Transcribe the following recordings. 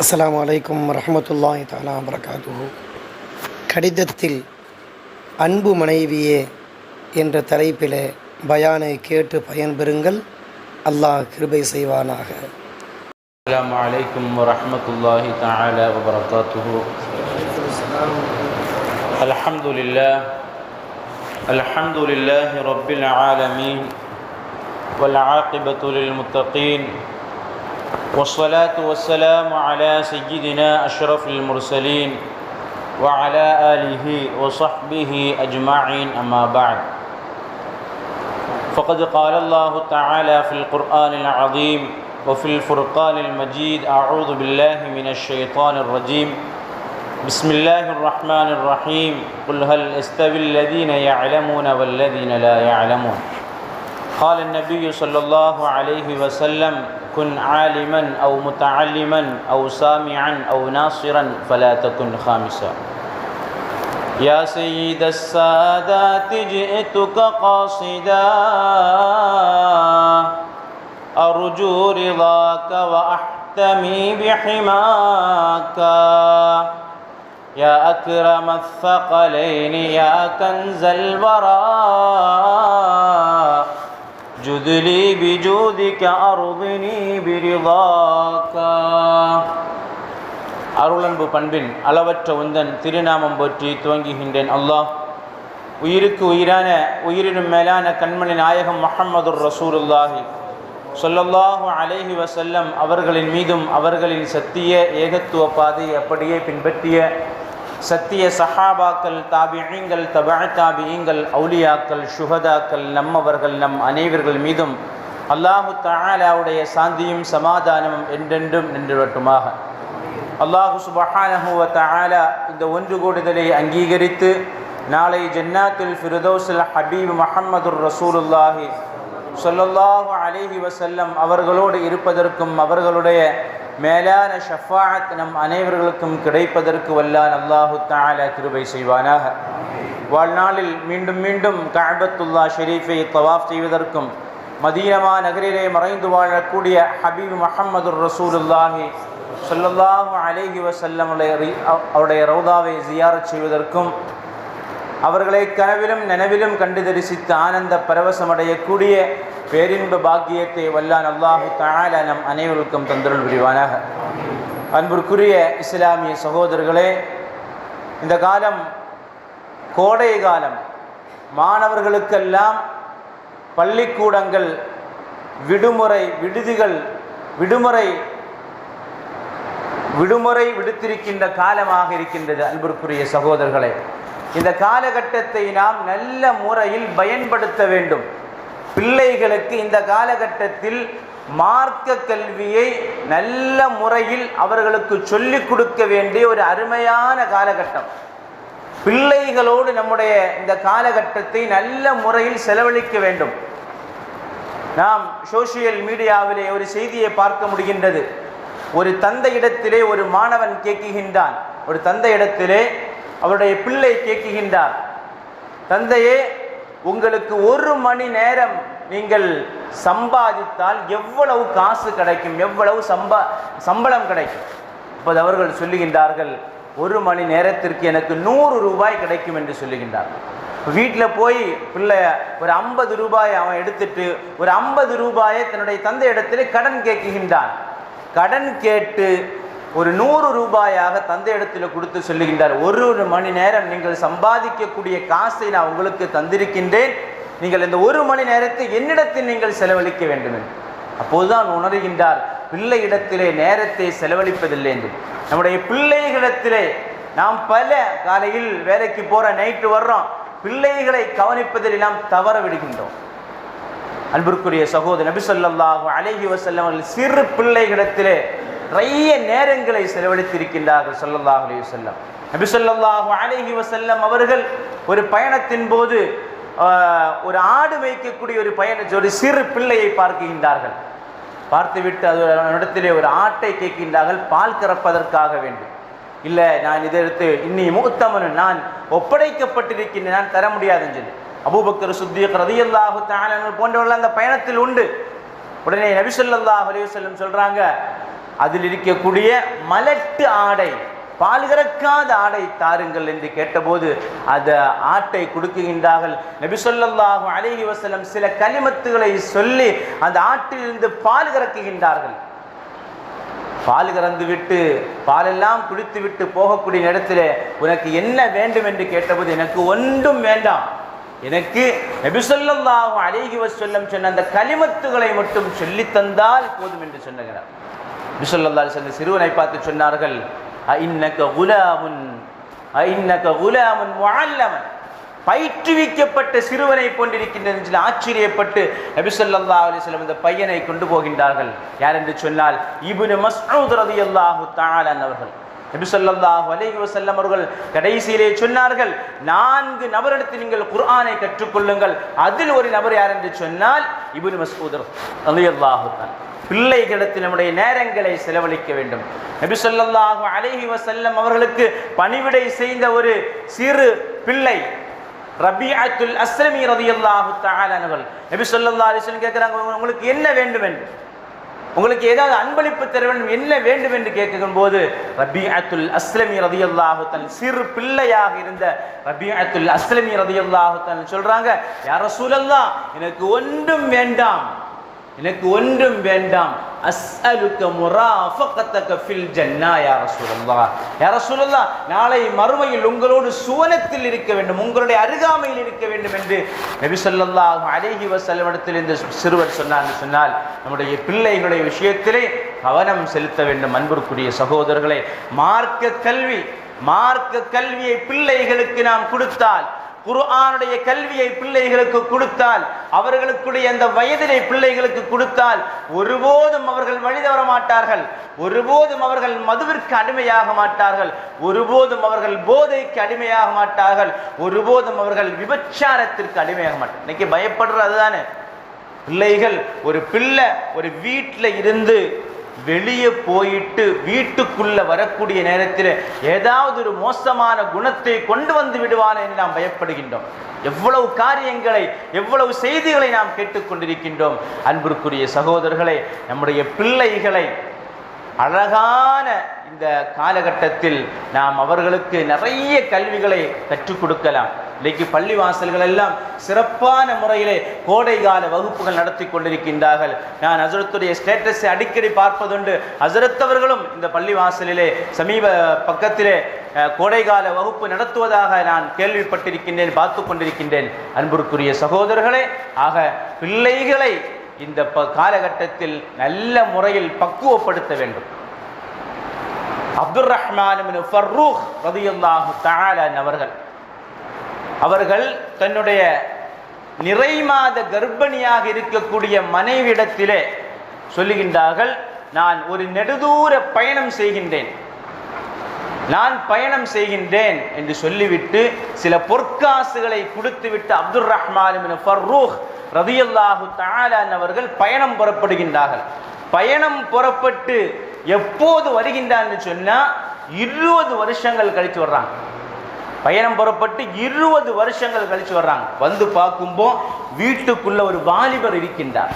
அஸ்ஸலாமு அலைக்கும் வரஹ்மத்துல்லாஹி தஆலா வரகாத்துஹு கடிதத்தில் அன்பு மனைவியே என்ற தலைப்பிலே பயானை கேட்டு பயன்பெறுங்கள் அல்லாஹ் கிருபை செய்வானாக السلام عليكم ورحمة الله تعالى وبركاته الحمد لله الحمد لله رب العالمين والعاقبة للمتقين والصلاة والسلام على سيدنا أشرف المرسلين وعلى آله وصحبه أجمعين أما بعد. فقد قال الله تعالى في القرآن العظيم وفي الفرقان المجيد أعوذ بالله من الشيطان الرجيم. بسم الله الرحمن الرحيم. قل هل يستوي الذين يعلمون والذين لا يعلمون؟ قال النبي صلى الله عليه وسلم كن عالما أو متعلما أو سامعا أو ناصرا فلا تكن خامسا. يا سيد السادات جئتك قاصدا. أرجو رضاك وأحتمي بحماك. يا أكرم الثقلين يا كنز البراء. جد لي بجودك أرضني برضاك அருளன்பு பண்பின் அளவற்ற உந்தன் திருநாமம் போற்றி துவங்குகின்றேன் அல்லாஹ் உயிருக்கு உயிரான உயிரினும் மேலான கண்மணி நாயகம் முஹம்மது ரசூலுல்லாஹி சொல்லல்லாஹு அலைஹி வசல்லம் அவர்களின் மீதும் அவர்களின் சத்திய ஏகத்துவ பாதை அப்படியே பின்பற்றிய சத்திய சஹாபாக்கள் தாபியங்கள் தபா தாபியங்கள் அவுலியாக்கள் சுகதாக்கள் நம்மவர்கள் நம் அனைவர்கள் மீதும் அல்லாஹு தாலாவுடைய சாந்தியும் சமாதானமும் என்றென்றும் நின்றுவட்டுமாக. அல்லாஹு சுபஹானஹுவ தாலா இந்த ஒன்று கூடுதலை அங்கீகரித்து நாளை ஜன்னாத்தில் ஃபிர்தௌஸில் ஹபீப் முஹம்மதுர் ரசூலுல்லாஹி சொல்லல்லாஹு அலேஹி வசல்லம் அவர்களோடு இருப்பதற்கும் அவர்களுடைய மேலான ஷஃபாத் நம் அனைவர்களுக்கும் கிடைப்பதற்கு வல்லான் அல்லாஹு தஆலா கிருபை செய்வானாக. வாழ்நாளில் மீண்டும் மீண்டும் கஅபத்துல்லா ஷெரீஃபை தவாஃப் செய்வதற்கும் மதீனமா நகரிலே மறைந்து வாழக்கூடிய ஹபீப் முஹம்மதுர் ரசூலுல்லாஹி சொல்லல்லாஹு அலேஹி வசல்லம் அவருடைய ரவுதாவை ஜியாரச் செய்வதற்கும் அவர்களை கனவிலும் நனவிலும் கண்டு தரிசித்து ஆனந்த பரவசமடையக்கூடிய பேரின்ப பாக்கியத்தை வல்லான் அல்லாஹு தஆலா நம் அனைவருக்கும் தந்தருள் புரிவானாக. அன்பிற்குரிய இஸ்லாமிய சகோதரர்களே இந்த காலம் கோடை காலம். மாணவர்களுக்கெல்லாம் பள்ளிக்கூடங்கள் விடுமுறை விடுதிகள் விடுமுறை விடுமுறை விடுத்திருக்கின்ற காலமாக இருக்கின்றது அன்பிற்குரிய சகோதரர்களே. இந்த காலகட்டத்தை நாம் நல்ல முறையில் பயன்படுத்த வேண்டும். பிள்ளைகளுக்கு இந்த காலகட்டத்தில் மார்க்க கல்வியை நல்ல முறையில் அவர்களுக்கு சொல்லிக் கொடுக்க வேண்டிய ஒரு அருமையான காலகட்டம். பிள்ளைகளோடு நம்முடைய இந்த காலகட்டத்தை நல்ல முறையில் செலவழிக்க வேண்டும். நாம் சோசியல் மீடியாவிலே ஒரு செய்தியை பார்க்க முடிகின்றது. ஒரு தந்தையிடத்திலே ஒரு மாணவன் கேட்குகின்றான். ஒரு தந்தையிடத்திலே அவருடைய பிள்ளை கேட்குகின்றார். தந்தையே உங்களுக்கு ஒரு மணி நேரம் நீங்கள் சம்பாதித்தால் எவ்வளவு காசு கிடைக்கும் எவ்வளவு சம்பா சம்பளம் கிடைக்கும்? அப்போது அவர்கள் சொல்லுகின்றார்கள் ஒரு மணி நேரத்திற்கு எனக்கு நூறு ரூபாய் கிடைக்கும் என்று சொல்லுகின்றார் வீட்டில் போய் பிள்ளை ஒரு ஐம்பது ரூபாய் அவன் எடுத்துட்டு ஒரு ஐம்பது ரூபாயை தன்னுடைய தந்தை இடத்திலே கடன் கேட்குகின்றான். கடன் கேட்டு ஒரு நூறு ரூபாயாக தந்தை இடத்துல கொடுத்து சொல்லுகின்றார் ஒரு ஒரு மணி நேரம் நீங்கள் சம்பாதிக்கக்கூடிய காசை நான் உங்களுக்கு தந்திருக்கின்றேன் நீங்கள் இந்த ஒரு மணி நேரத்தை என்னிடத்தில் நீங்கள் செலவழிக்க வேண்டும் என்று. அப்போதுதான் உணர்கின்றார் பிள்ளை இடத்திலே நேரத்தை செலவழிப்பதில்லை என்று. நம்முடைய பிள்ளைகளிடத்திலே நாம் பல காலையில் வேலைக்கு போகிற நைட்டு வர்றோம் பிள்ளைகளை கவனிப்பதில் நாம் தவற விடுகின்றோம். அன்பிற்குரிய சகோதர நபிசல்லாஹு அழகி வசல்லம் அவர்கள் சிறு பிள்ளைகளிடத்திலே நிறைய நேரங்களை செலவழித்திருக்கின்றார்கள் சொல்லல்லாஹ் அலி வசல்லம் நபிசல்லாஹு அழகி வசல்லம் அவர்கள் ஒரு பயணத்தின் போது ஒரு ஆடு மேய்க்கக்கூடிய ஒரு பையனை ஒரு சிறு பிள்ளையை பார்க்கின்றார்கள். பார்த்துவிட்டு அது இடத்திலே ஒரு ஆட்டை கேட்கின்றார்கள் பால் கறப்பதற்காக வேண்டும் இல்லை நான் இதை எடுத்து இன்னி மூத்தமனு நான் ஒப்படைக்கப்பட்டிருக்கின்றேன் நான் தர முடியாதுன்னு சொல்லி. அபூபக்கர் சுத்தியக் ரதியல்லாஹு தானங்கள் போன்றவர்கள் அந்த பயணத்தில் உண்டு. உடனே நபிசல்லாஹ் ஸல்லல்லாஹு சொல்கிறாங்க அதில் இருக்கக்கூடிய மலட்டு ஆடை பால் கறக்காத ஆடை தாருங்கள் என்று கேட்டபோது அந்த ஆட்டை கொடுக்குகின்றார்கள். நபி ஸல்லல்லாஹு அலைஹி சில கனிமத்துகளை சொல்லி அந்த ஆட்டிலிருந்து பால் கறக்குகின்றார்கள் பால் கறந்து விட்டு பாலெல்லாம் குடித்து விட்டு போகக்கூடிய நேரத்தில் உனக்கு என்ன வேண்டும் என்று கேட்டபோது எனக்கு ஒன்றும் வேண்டாம். எனக்கு நபிசல்லாஹு அலைஹி வஸல்லம் சொன்ன அந்த கனிமத்துகளை மட்டும் சொல்லித்தந்தால் போதும் என்று சொன்னார் நபிசல்லா அந்த சிறுவனை பார்த்து சொன்னார்கள் ஐன்னக குலாமுன் ஐன்னக குலாமுன் முஅல்லமன். பயிற்றுவிக்கப்பட்ட சிறுவனை போன்றிருக்கின்ற ஆச்சரியப்பட்டு நபிசல்லா அலிஸ்லம் இந்த பையனை கொண்டு போகின்றார்கள். யார் என்று சொன்னால் இபுனு மஸ்ஊத் ரலியல்லாஹு தஆலா அவர்கள். நபி ஸல்லல்லாஹு அலைஹி அவர்கள் கடைசியிலே சொன்னார்கள் நான்கு நபரிடத்தில் நீங்கள் குர்ஆனை கற்றுக்கொள்ளுங்கள். அதில் ஒரு நபர் யார் என்று சொன்னால் இபுனு மஸ்ஊத் ரலியல்லாஹு தான் பிள்ளைகளிடத்தில் நம்முடைய நேரங்களை செலவழிக்க வேண்டும். நபிசல்லாஹு அலஹி வசல்லம் அவர்களுக்கு பணிவிடை செய்த ஒரு சிறு பிள்ளை ரபிஅத்துல் அஸ்லமி ரலியல்லாஹு தஆலா நபி சொல்லா அலைஹி கேட்குறாங்க உங்களுக்கு என்ன வேண்டும் என்று உங்களுக்கு ஏதாவது அன்பளிப்பு தர வேண்டும் என்ன வேண்டும் என்று கேட்கும் போது ரபி அத்துல் அஸ்லமி ரதியல்லாஹு தன் சிறு பிள்ளையாக இருந்த ரபி அத்துல் அஸ்லமி ரதியல்லாஹு தன் சொல்றாங்க யார் ரசூலல்லாஹ் எனக்கு ஒன்றும் வேண்டாம். எனக்கு ஒன்றும் வேண்டாம். அஸ்அலுக்க முராஃபகத்தக ஃபில் ஜன்னா யா ரசூலல்லாஹ். யா ரசூலல்லாஹ் நாளை மறுமையில் உங்களோடு சுவனத்தில் இருக்க வேண்டும் உங்களுடைய அருகாமையில் இருக்க வேண்டும் என்று நபி ஸல்லல்லாஹு அலைஹி வஸல்லம் இடத்தில் இந்த சிறுவர் சொன்னார் சொன்னால் நம்முடைய பிள்ளைகளுடைய விஷயத்திலே கவனம் செலுத்த வேண்டும் அன்பிற்குரிய சகோதரர்களை. மார்க்க கல்வி மார்க்க கல்வியை பிள்ளைகளுக்கு நாம் கொடுத்தால் குர்ஆனுடைய கல்வியை பிள்ளைகளுக்கு கொடுத்தால் அவர்களுக்குடைய அந்த வயதிலே பிள்ளைகளுக்கு கொடுத்தால் ஒருபோதும் அவர்கள் வழி தவற மாட்டார்கள். ஒருபோதும் அவர்கள் மதுவிற்கு அடிமையாக மாட்டார்கள். ஒருபோதும் அவர்கள் போதைக்கு அடிமையாக மாட்டார்கள். ஒருபோதும் அவர்கள் விபச்சாரத்திற்கு அடிமையாக மாட்டார்கள். இன்னைக்கு பயப்படுறது அதுதானே. பிள்ளைகள் ஒரு பிள்ளை ஒரு வீட்டில் இருந்து வெளியே போயிட்டு வீட்டுக்குள்ள வரக்கூடிய நேரத்தில் ஏதாவது ஒரு மோசமான குணத்தை கொண்டு வந்து விடுவான் என்று நாம் பயப்படுகின்றோம். எவ்வளவு காரியங்களை எவ்வளவு செய்திகளை நாம் கேட்டுக்கொண்டிருக்கின்றோம் அன்பிற்குரிய சகோதரர்களை நம்முடைய பிள்ளைகளை அழகான இந்த காலகட்டத்தில் நாம் அவர்களுக்கு நிறைய கல்விகளை கற்றுக் கொடுக்கலாம். இன்றைக்கு பள்ளி வாசல்கள் எல்லாம் சிறப்பான முறையிலே கோடை கால வகுப்புகள் நடத்தி கொண்டிருக்கின்றார்கள். நான் ஹசரத்துடைய ஸ்டேட்டஸை அடிக்கடி பார்ப்பதுண்டு. ஹசரத்தவர்களும் இந்த பள்ளி வாசலிலே சமீப பக்கத்திலே கோடைகால வகுப்பு நடத்துவதாக நான் கேள்விப்பட்டிருக்கின்றேன் பார்த்து கொண்டிருக்கின்றேன். அன்புக்குரிய சகோதரர்களே ஆக பிள்ளைகளை இந்த ப காலகட்டத்தில் நல்ல முறையில் பக்குவப்படுத்த வேண்டும். அப்துல் ரஹ்மான் ஃபர்ரூக் ரதியல்லாஹு தஆலா அவர்கள் அவர்கள் தன்னுடைய நிறைமாத கர்ப்பிணியாக இருக்கக்கூடிய மனைவிடத்திலே சொல்லுகின்றார்கள் நான் ஒரு நெடுதூர பயணம் செய்கின்றேன். நான் பயணம் செய்கின்றேன் என்று சொல்லிவிட்டு சில பொற்காசுகளை கொடுத்துவிட்டு அப்துல் ரஹ்மான் ஃபர்ரூஹ் ரதியல்லாஹு தாலான் அவர்கள் பயணம் புறப்படுகின்றார்கள். பயணம் புறப்பட்டு எப்போது வருகின்றான்னு சொன்னால் இருபது வருஷங்கள் கழித்து வர்றாங்க. பயணம் புறப்பட்டு இருபது வருஷங்கள் கழிச்சு வர்றாங்க. வந்து பார்க்கும்போ வீட்டுக்குள்ள ஒரு வாலிபர் இருக்கின்றார்.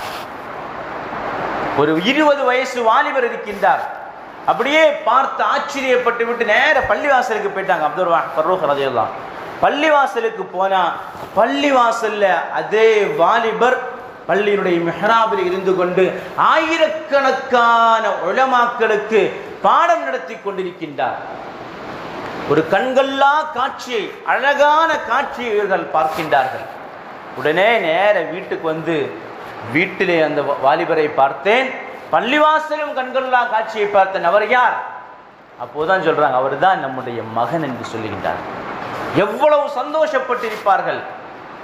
ஒரு இருபது வயசு வாலிபர் இருக்கின்றார். அப்படியே பார்த்து ஆச்சரியப்பட்டு விட்டு நேர பள்ளிவாசலுக்கு போயிட்டாங்க. அப்துல் ஃபர்ரூக் ரதியல்லாம் பள்ளிவாசலுக்கு போனா பள்ளிவாசல்ல அதே வாலிபர் பள்ளியினுடைய மெஹராபில் இருந்து கொண்டு ஆயிரக்கணக்கான உளமாக்களுக்கு பாடம் நடத்தி கொண்டிருக்கின்றார். ஒரு கண்கொள்ளா காட்சியை அழகான காட்சியை இவர்கள் பார்க்கின்றார்கள். உடனே நேர வீட்டுக்கு வந்து வீட்டிலே அந்த வாலிபரை பார்த்தேன். பள்ளிவாசலும் கண்கொள்ளா காட்சியை பார்த்தேன் அவர் யார்? அப்போதான் சொல்றாங்க அவர்தான் நம்முடைய மகன் என்று சொல்லுகின்றார். எவ்வளவு சந்தோஷப்பட்டிருப்பார்கள்.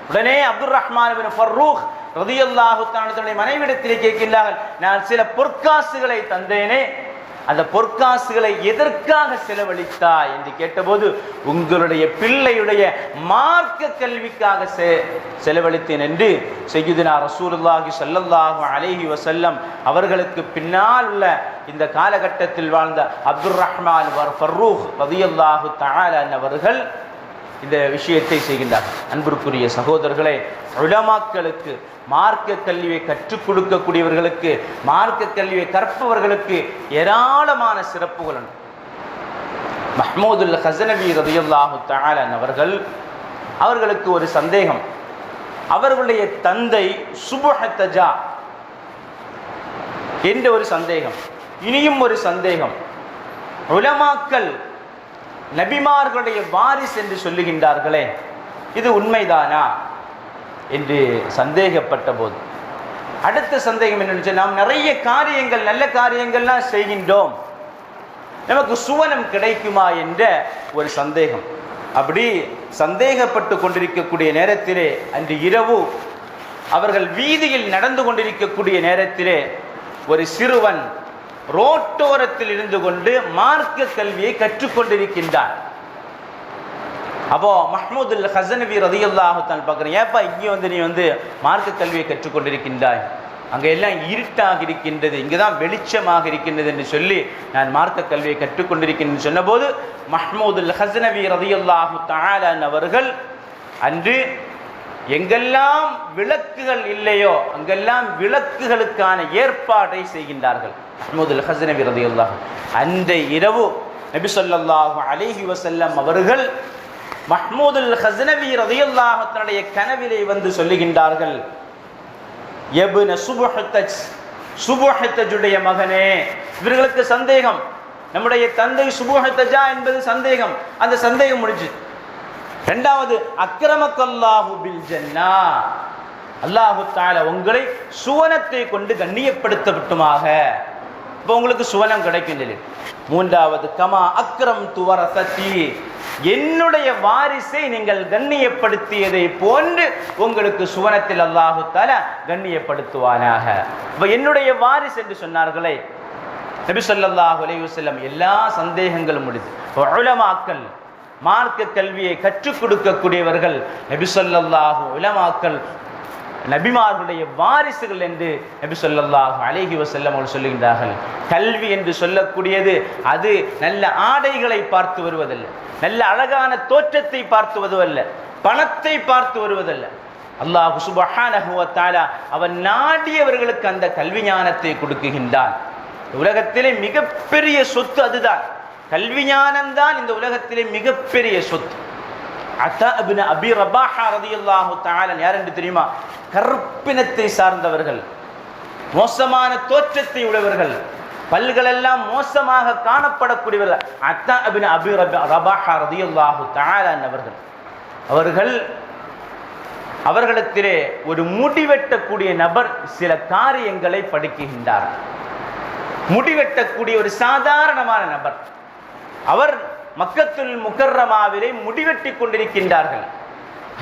உடனே அப்துல் ரஹ்மான் ஃபர்ரூக் ரதியல்லாஹு தன்னுடைய மனைவிடத்திலே கேட்கின்றார்கள் நான் சில பொற்காசுகளை தந்தேனே அந்த பொற்காசுகளை எதற்காக செலவழித்தாய் என்று கேட்டபோது உங்களுடைய பிள்ளையுடைய மார்க்க கல்விக்காக செ- செலவழித்தேன் என்று செய்யுதினா ரசூலுல்லாஹி சல்லல்லாஹு அலேஹி வசல்லம் அவர்களுக்கு பின்னால் உள்ள இந்த காலகட்டத்தில் வாழ்ந்த அப்துல் ரஹ்மான் ஃபர்ரூஹ் ஃபர்ரூக் ரதியல்லாஹு அவர்கள் இந்த விஷயத்தை செய்கின்றார். அன்பிற்குரிய சகோதரர்களே உலமாக்களுக்கு மார்க்க கல்வியை கற்றுக் கொடுக்கக்கூடியவர்களுக்கு மார்க்க கல்வியை கற்பவர்களுக்கு ஏராளமான சிறப்புகள் உண்டு. மஹ்மூதுல் ஹசனவி ரதியுல்லாஹு தாலன் அவர்கள் அவர்களுக்கு ஒரு சந்தேகம். அவர்களுடைய தந்தை சுபஹத்தஜா என்ற ஒரு சந்தேகம். இனியும் ஒரு சந்தேகம். உலமாக்கள் நபிமார்களுடைய வாரிஸ் என்று சொல்லுகின்றார்களே இது உண்மைதானா என்று சந்தேகப்பட்ட போது. அடுத்த சந்தேகம் என்னன்னு நாம் நிறைய காரியங்கள் நல்ல காரியங்கள்லாம் செய்கின்றோம். நமக்கு சுவனம் கிடைக்குமா என்ற ஒரு சந்தேகம். அப்படி சந்தேகப்பட்டு கொண்டிருக்கக்கூடிய நேரத்திலே அன்று இரவு அவர்கள் வீதியில் நடந்து கொண்டிருக்கக்கூடிய நேரத்திலே ஒரு சிறுவன் ரோட்டோரத்தில் இருந்து கொண்டு மார்க்க கல்வியை கற்றுக்கொண்டிருக்கின்றார். அப்போ மஹ்மூதுல் ஹசனவி ரதியுல்லாஹு தான் பார்க்குறேன் ஏப்பா இங்கே வந்து நீ வந்து மார்க்க கல்வியை கற்றுக்கொண்டிருக்கின்றாய்? அங்கே எல்லாம் இருட்டாக இருக்கின்றது இங்கே தான் வெளிச்சமாக இருக்கின்றது என்று சொல்லி நான் மார்க்க கல்வியை கற்றுக்கொண்டிருக்கின்றேன் சொன்னபோது மஹ்மூதுல் ஹசனவி ரதியுல்லாஹு தஆலன் அவர்கள் அன்று எங்கெல்லாம் விளக்குகள் இல்லையோ அங்கெல்லாம் விளக்குகளுக்கான ஏற்பாடை செய்கின்றார்கள். மஹ்மூதுல் ஹசனவி அந்த இரவு நபி சொல்லாஹு அலைஹி வசல்லம் அவர்கள் மஹ்மூதுல் ஹசனவி ரதியல்லாஹு தன்னுடைய கனவிலே வந்து சொல்லுகின்றார்கள் எபுன சுபஹத்தஜ் சுபஹத்தஜுடைய மகனே இவர்களுக்கு சந்தேகம். நம்முடைய தந்தை சுபஹத்தஜா என்பது சந்தேகம். அந்த சந்தேகம் முடிஞ்சு. ரெண்டாவது அக்கிரமக்கல்லாஹு பில் ஜன்னா அல்லாஹு தால உங்களை சுவனத்தை கொண்டு கண்ணியப்படுத்தப்பட்டுமாக இப்போ உங்களுக்கு சுவனம் கிடைக்கும் சொல்லி மூன்றாவது கமா அக்ரம் துவரசத்தி. என்னுடைய வாரிசை நீங்கள் கண்ணியப்படுத்தியதை போன்று உங்களுக்கு சுவனத்தில் அல்லாஹுத்தால கண்ணியப்படுத்துவானாக. இப்போ என்னுடைய வாரிசு என்று சொன்னார்களே நபி ஸல்லல்லாஹு அலையுசல்லம் எல்லா சந்தேகங்களும் முடிது உலமாக்கள் மார்க்க கல்வியை கற்றுக் கொடுக்கக்கூடியவர்கள் நபி ஸல்லல்லாஹு உலமாக்கள் நபிமார்களுடைய வாரிசுகள் என்று நபி ஸல்லல்லாஹு அழகி வசல்லம் அவர்கள் சொல்லுகின்றார்கள். கல்வி என்று சொல்லக்கூடியது அது நல்ல ஆடைகளை பார்த்து வருவதல்ல. நல்ல அழகான தோற்றத்தை பார்த்து வருவதல்ல. பணத்தை பார்த்து வருவதல்ல. அல்லாஹ் சுபஹானஹு அவன் நாடியவர்களுக்கு அந்த கல்வி ஞானத்தை கொடுக்குகின்றான். உலகத்திலே மிகப்பெரிய சொத்து அதுதான். கல்வி ஞானம்தான் இந்த உலகத்திலே மிகப்பெரிய சொத்து. அத்தா அபின் அபி ரபாஹா ரதியல்லாஹு தஆலன் யார் என்று தெரியுமா? கருப்பினத்தை சார்ந்தவர்கள் மோசமான தோற்றத்தை உடையவர்கள் பல்களெல்லாம் மோசமாக காணப்படக்கூடியவர்கள் அத்தா அபின் அபி ரபாஹா ரதியல்லாஹு தஆலன் அவர்கள். அவர்கள் அவர்களிடத்திலே ஒரு முடிவெட்டக்கூடிய நபர் சில காரியங்களை படிக்குகின்றார் முடிவெட்டக்கூடிய ஒரு சாதாரணமான நபர். அவர் மக்கத்துல் முக்கர்ரமாவிலே முடிவெட்டி கொண்டிருக்கின்றார்கள்.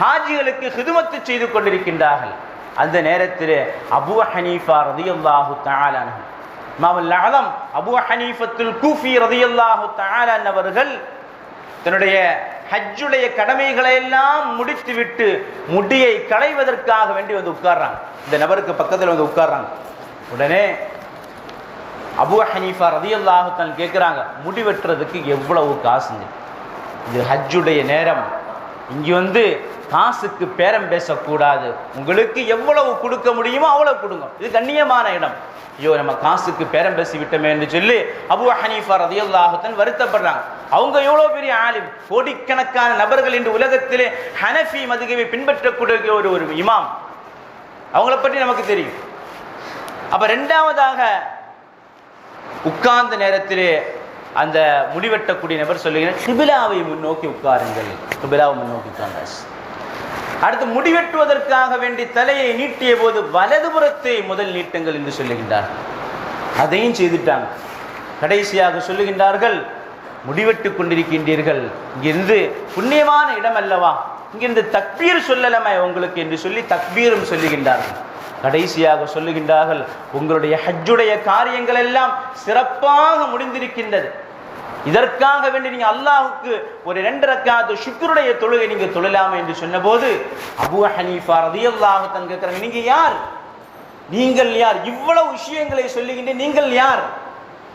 ஹாஜிகளுக்கு ஹிதுமத்து செய்து கொண்டிருக்கின்றார்கள். அந்த நேரத்தில் அபு ஹனீஃபா ரதியல்லாஹு தாலான மாமல் அலம் அபு ஹனீஃபத்துல் கூஃபி ரதியல்லாஹு தஆலான் அவர்கள் தன்னுடைய ஹஜ்ஜுடைய கடமைகளை எல்லாம் முடித்துவிட்டு முடியை களைவதற்காக வேண்டி வந்து உட்கார்றாங்க. இந்த நபருக்கு பக்கத்தில் வந்து உட்கார்றாங்க. உடனே அபு ஹனீஃபா ரதியல்லாஹு கேட்குறாங்க முடி வெட்டுறதுக்கு எவ்வளவு காசுங்க இது ஹஜ்ஜுடைய நேரம். இங்கே வந்து காசுக்கு பேரம் பேசக்கூடாது. உங்களுக்கு எவ்வளவு கொடுக்க முடியுமோ அவ்வளோ கொடுங்க. இது கண்ணியமான இடம். ஐயோ நம்ம காசுக்கு பேரம் பேசி விட்டோமே என்று சொல்லி அபு ஹனீஃபா ரதியல்லாஹுத்தன் வருத்தப்படுறாங்க. அவங்க எவ்வளோ பெரிய ஆலிம். கோடிக்கணக்கான நபர்கள் இன்று உலகத்திலே ஹனஃபி மதுகவை பின்பற்றக்கூடிய ஒரு ஒரு இமாம். அவங்கள பற்றி நமக்கு தெரியும். அப்போ ரெண்டாவதாக உட்கார்ந்த நேரத்திலே அந்த முடிவெட்டக்கூடிய நபர் சொல்லுகிறேன் கிபிலாவை முன்னோக்கி உட்காருங்கள். கிபிலாவை முன்னோக்கி உட்கார்ந்தார். அடுத்து முடிவெட்டுவதற்காக வேண்டி தலையை நீட்டிய போது வலதுபுறத்தை முதல் நீட்டுங்கள் என்று சொல்லுகின்றார். அதையும் செய்துட்டாங்க. கடைசியாக சொல்லுகின்றார்கள் முடிவெட்டு கொண்டிருக்கின்றீர்கள். இங்கிருந்து புண்ணியமான இடம் அல்லவா இங்கிருந்து தக்பீர் சொல்லலாமே உங்களுக்கு என்று சொல்லி தக்பீரும் சொல்லுகின்றார்கள். கடைசியாக சொல்லுகின்றார்கள் உங்களுடைய ஹஜ்ஜுடைய காரியங்கள் எல்லாம் சிறப்பாக முடிந்திருக்கின்றது. இதற்காக வேண்டி நீங்க அல்லாஹுக்கு ஒரு ரெண்டு ரக்காத்து தொழுகை நீங்க தொழலாமே என்று சொன்னபோது அபூ ஹனீஃபா ரதியல்லாஹு தன் கேட்கிறாங்க நீங்க யார்? நீங்கள் யார்? இவ்வளவு விஷயங்களை சொல்லுகின்ற நீங்கள் யார்?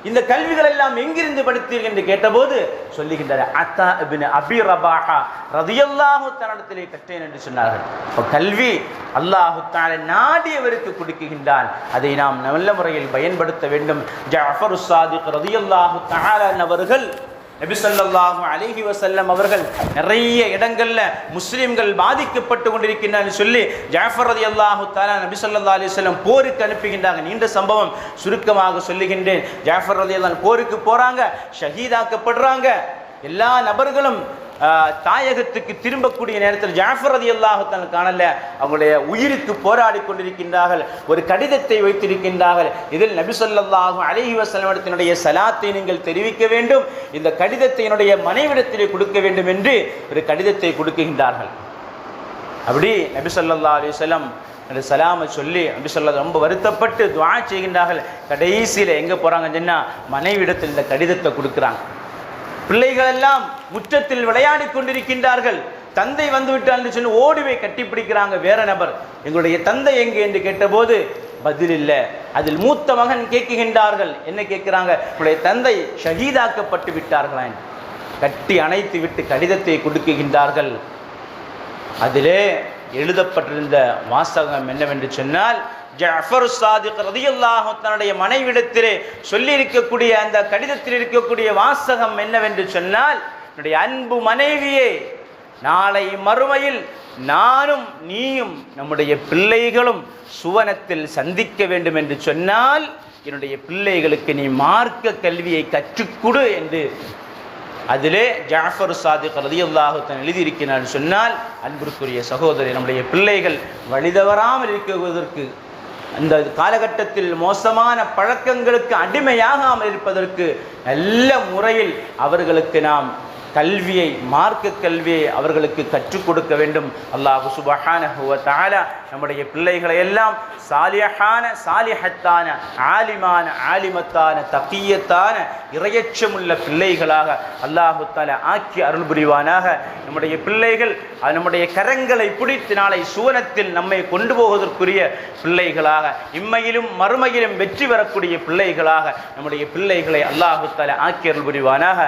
இந்த கல்விகள் எல்லாம் எங்கிருந்து படித்தீர்கள் என்று கேட்டபோது சொல்லுகின்றார் அத்தா இப்னு அபி ரபாஹா ரதியல்லாஹு தனத்திலே கற்றேன் என்று சொன்னார்கள். இப்போ கல்வி அல்லாஹு தால நாடியவருக்கு கொடுக்குகின்றான் அதை நாம் நல்ல முறையில் பயன்படுத்த வேண்டும். ஜஃபர் சாதிக் ரதியல்லாஹு தஆலா அவர்கள் நபிசல்லாஹு ஸல்லல்லாஹு வசல்லம் அவர்கள் நிறைய இடங்கள்ல முஸ்லிம்கள் பாதிக்கப்பட்டு கொண்டிருக்கின்றனர் சொல்லி ஜாஃபர் ரலியல்லாஹு அல்லாஹு தாலா நபிசல்லா அலைஹி வஸல்லம் போருக்கு அனுப்புகின்றாங்க. நீண்ட சம்பவம் சுருக்கமாக சொல்லுகின்றேன். ஜாஃபர் ரலியல்லாஹு போருக்கு போறாங்க ஷஹீதாக்கப்படுறாங்க. எல்லா நபர்களும் தாயகத்துக்கு திரும்பக்கூடிய நேரத்தில் ஜாஃபர் அல்லாஹு தன் காணல அவங்களுடைய உயிருக்கு போராடி கொண்டிருக்கின்றார்கள் ஒரு கடிதத்தை வைத்திருக்கின்றார்கள். இதில் நபிசல்லாஹும் ஸல்லல்லாஹு அலைஹி சலாத்தை நீங்கள் தெரிவிக்க வேண்டும் இந்த கடிதத்தை என்னுடைய மனைவிடத்திலே கொடுக்க வேண்டும் என்று ஒரு கடிதத்தை கொடுக்குகின்றார்கள் அப்படி நபிசல்லா ஸல்லல்லாஹு அந்த சலாமை சொல்லி அப்படி சொல்ல ரொம்ப வருத்தப்பட்டு துவா செய்கின்றார்கள். கடைசியில் எங்கே போகிறாங்கன்னு சொன்னால் மனைவிடத்தில் இந்த கடிதத்தை கொடுக்குறாங்க. பிள்ளைகள் எல்லாம் முற்றத்தில் விளையாடி கொண்டிருக்கின்றார்கள். தந்தை வந்து விட்டார் என்று சொல்லி ஓடுவை கட்டிப்பிடிக்கிறாங்க வேற நபர். எங்களுடைய தந்தை எங்கே என்று கேட்டபோது பதில் இல்லை. அதில் மூத்த மகன் கேட்குகின்றார்கள். என்ன கேட்கிறாங்க? உங்களுடைய தந்தை ஷஹீதாக்கப்பட்டு விட்டார்களான் கட்டி அணைத்து விட்டு கடிதத்தை கொடுக்குகின்றார்கள். அதிலே எழுதப்பட்டிருந்த வாசகம் என்னவென்று சொன்னால் ஜஃபர் சாதிக் ரதியல்லாஹு தன்னுடைய மனைவிடத்திலே சொல்லியிருக்கக்கூடிய அந்த கடிதத்தில் இருக்கக்கூடிய வாசகம் என்னவென்று சொன்னால் என்னுடைய அன்பு மனைவியே நாளை மறுமையில் நானும் நீயும் நம்முடைய பிள்ளைகளும் சுவனத்தில் சந்திக்க வேண்டும் என்று சொன்னால் என்னுடைய பிள்ளைகளுக்கு நீ மார்க்க கல்வியை கற்றுக்கொடு என்று அதிலே ஜாஃபர் சாதிக் ரலியல்லாஹு தன் எழுதியிருக்கிறார் சொன்னால் அன்பிற்குரிய சகோதரி நம்முடைய பிள்ளைகள் வழிதவறாமல் இருக்குவதற்கு அந்த காலகட்டத்தில் மோசமான பழக்கங்களுக்கு அடிமையாகாமல் இருப்பதற்கு நல்ல முறையில் அவர்களுக்கு நாம் கல்வியை மார்க்க கல்வியை அவர்களுக்கு கற்றுக் கொடுக்க வேண்டும். அல்லாஹு சுபஹான நம்முடைய பிள்ளைகளை எல்லாம் சாலியஹான சாலிஹத்தான ஆலிமான ஆலிமத்தான தக்கியத்தான இரையச்சமுள்ள பிள்ளைகளாக அல்லாஹு தால ஆக்கி அருள் புரிவானாக. நம்முடைய பிள்ளைகள் நம்முடைய கரங்களை பிடித்து நாளை சுவனத்தில் நம்மை கொண்டு போவதற்குரிய பிள்ளைகளாக இம்மையிலும் மறுமையிலும் வெற்றி பெறக்கூடிய பிள்ளைகளாக நம்முடைய பிள்ளைகளை அல்லாஹு தால ஆக்கி அருள் புரிவானாக.